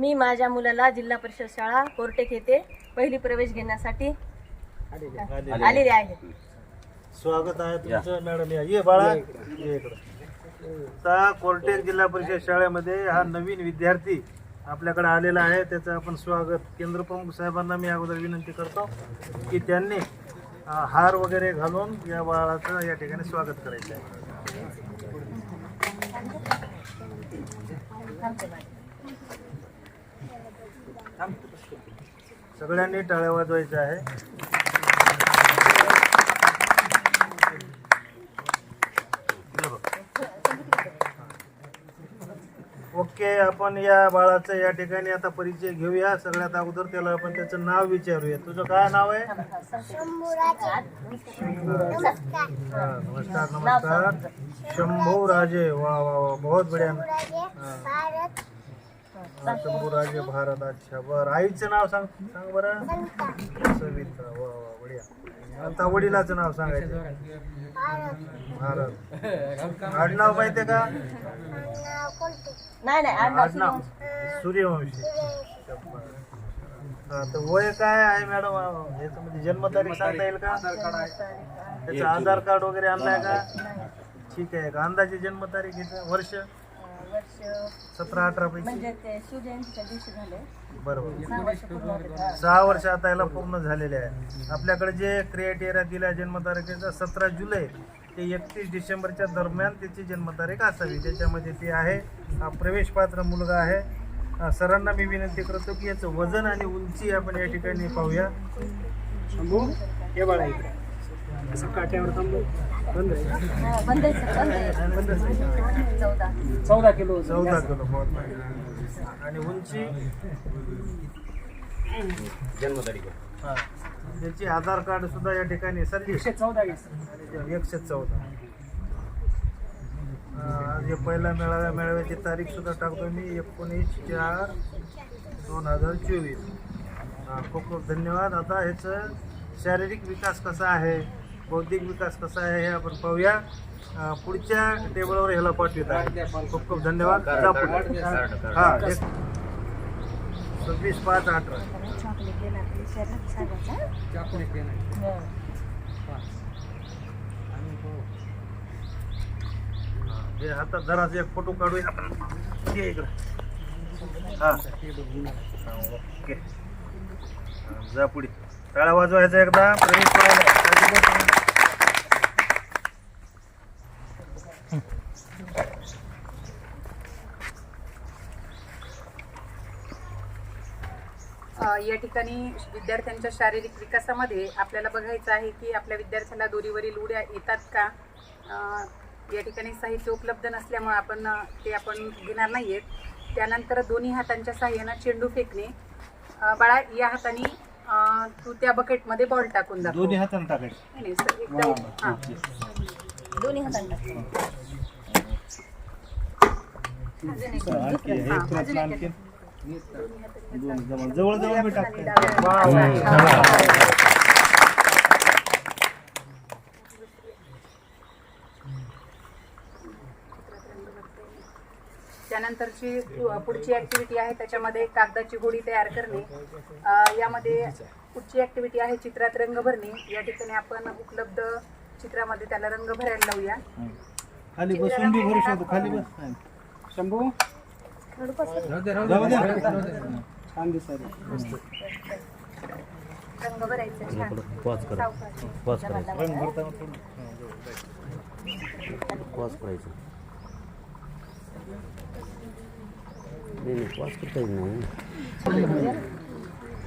मी माझ्या मुलाला जिल्हा परिषद शाळा कोर्टेक येथे पहिली प्रवेश घेण्यासाठी. आलेले आहे. स्वागत आहे तुमचं मॅडम. या. ये बाळा. ये इकडं. आता कोर्टेक जिल्हा परिषद शाळेमध्ये हा नवीन विद्यार्थी आपल्याकडे आलेला आहे. त्याचं आपण स्वागत केंद्र प्रमुख साहेबांना मी अगोदर विनंती करतो की त्यांनी हार वगैरे घालून या बाळाचं या ठिकाणी स्वागत करायचं आहे. सगळ्यांनी टाळ्या वाजवायच्या आहे. ओके आपण या बाळाचा या ठिकाणी आता परिचय घेऊया. सगळ्यात अगोदर त्याला आपण त्याचं नाव विचारूया. तुझं काय नाव आहे? नमस्कार नमस्कार. शंभू राजे वा वा वा. बहुत बढिया. हा, शंभू राजे भारत अच्छा बरं आईचं नाव सांग सांग बरं. सविता वा वा बढिया. आता वडिलाचं नाव सांगायचं. भारत आडनाव माहितीये का? नाही नाही आडनाव सूर्यवंशी. हा तर वय काय आहे मॅडम? याचं म्हणजे जन्मतारीख सांगता येईल का? त्याचं आधार कार्ड वगैरे आणलाय का? ठीक आहे. का अंदाजे जन्मतारीख वर्ष? वर्ष सतरा अठरा पैकी? म्हणजे ते शिवजयंतीच्या दिवशी झाले. बरोबर. सहा वर्ष पूर्ण होते. सहा वर्ष आता याला पूर्ण झालेले आहे. आपल्याकडे जे क्रिएटेरिया दिला जन्मतारखेचा सतरा जुलै ते एकतीस डिसेंबरच्या दरम्यान त्याची जन्मतारीख असावी. त्याच्यामध्ये ती आहे. हा प्रवेश पात्र मुलगा आहे. सरांना मी विनंती करतो की याचं वजन आणि उंची आपण या ठिकाणी पाहूया. शंभू हे बाळा इकडे. असं काट्यावर थांबलो बंद आहे. हा, बंद आहे सर, बंद आहे. चौदा. चौदा किलो चौदा किलो. आणि उंची? हा. त्याची आधार कार्ड सुद्धा या ठिकाणी सर एकशे चौदा घे एकशे चौदा. आज हे पहिला मेळाव्या मेळाव्याची तारीख सुद्धा टाकतो मी. एकोणीस चार दोन हजार चोवीस. हा, खूप खूप धन्यवाद. आता ह्याचं शारीरिक विकास कसा आहे? बौद्धिक विकास कसा आहे हे आपण पाहूया. पुढच्या टेबलवर ह्याला पाठवित आहे. खूप खूप धन्यवाद. हा एक सव्वीस पाच अठरा. हे हातात जरासा एक फोटो काढूया. हा हा, ओके. जा पुढे. टाळा वाजवायचा एकदा. प्रवेश करायला. अ, या ठिकाणी विद्यार्थ्यांच्या शारीरिक विकासामध्ये आपल्याला बघायचं आहे की आपल्या विद्यार्थ्याला दोरीवरील उड्या येतात का? या ठिकाणी साहित्य उपलब्ध नसल्यामुळे आपण ते आपण घेणार नाही आहेत त्यानंतर दोन्ही हातांच्या साह्यानं चेंडू फेकणे. बाळा या हाताने तू त्या बकेटमध्ये बॉल टाकून दाखव. दोन्ही हाताने टाकायचे. नाही, एकदा दोन्ही हातांना जवळ जवळ मी टाकतो. त्यानंतरची पुढची ऍक्टिव्हिटी आहे त्याच्यामध्ये कागदाची गोडी तयार करणे. यामध्ये पुढची ऍक्टिव्हिटी आहे चित्रात रंग भरणे. या ठिकाणी आपण उपलब्ध चित्रामध्ये त्याला रंग भरायला लावूया. खाली बसून बी भरू शकतो खाली बस. शंभू? जाऊ द्या. छान दिसायला. रंग भरायचे छान. सावकाश. रंग भरताना थोडं. पॉज करायचं. नाही करता नाही.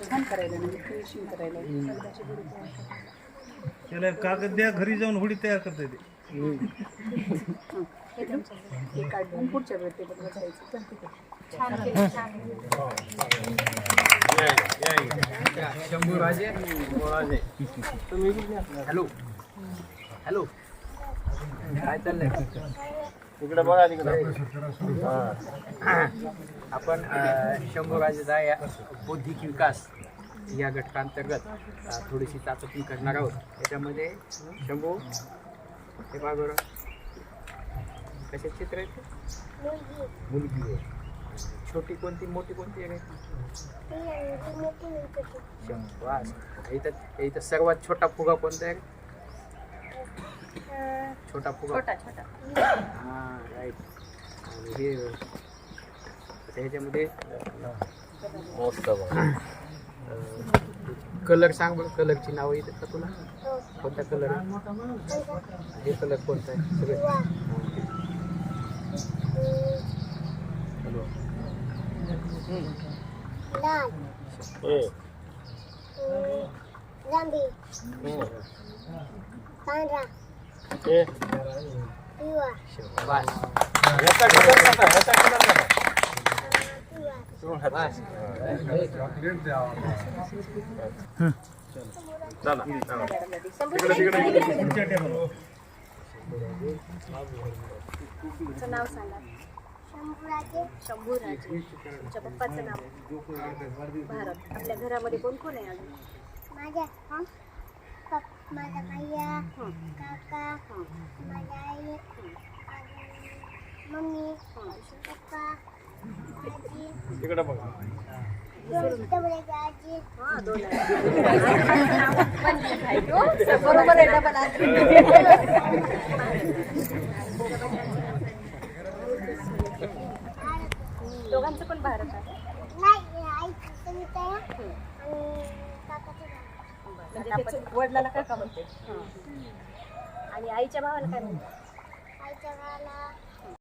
छान करायला म्हणजे फिनिशिंग कागद द्या घरी जाऊन होडी तयार करता येते. काढून पुढच्या हॅलो. हॅलो. काय चाललंय? इकडे बघा तिकडे. आपण शंभूराजेचा या बौद्धिक विकास या घटकांतर्गत थोडीशी चाचपणी करणार आहोत. त्याच्यामध्ये शंभू हे बरं. कसे चित्र आहेत? मुलगी आहे. छोटी कोणती मोठी कोणती आहे शंभूवास इथं इथं सर्वात छोटा फुगा कोणता आहे? छोटा फुगा. छोटा छोटा. हां राईट आणि हे आता ह्याच्यामध्ये कलर सांग बरं कलरची नावं येतात का तुला? कोणता कलर? हे कलर कोणता आहे? सगळे. जांभी पांढरा पिवळा वास ह्याचा कलर कसा ह्याचा कलर कसा पिवळा चला तुमचं नाव सांगा शंभूराजे तुमच्या पप्पाचं नाव भारत आपल्या घरामध्ये कोण कोण आहे अजून माझ्या हं? पप माझा भैया काका माझा आई माझी मम्मी पप्पा इकडे बघा. डबड्याची आजी हा दोन बरोबर आहे डबल दोघांचं पण भारत आहे वडिलाला काय का म्हणते? आणि आईच्या भावाला काय म्हणते? आईच्या गावाला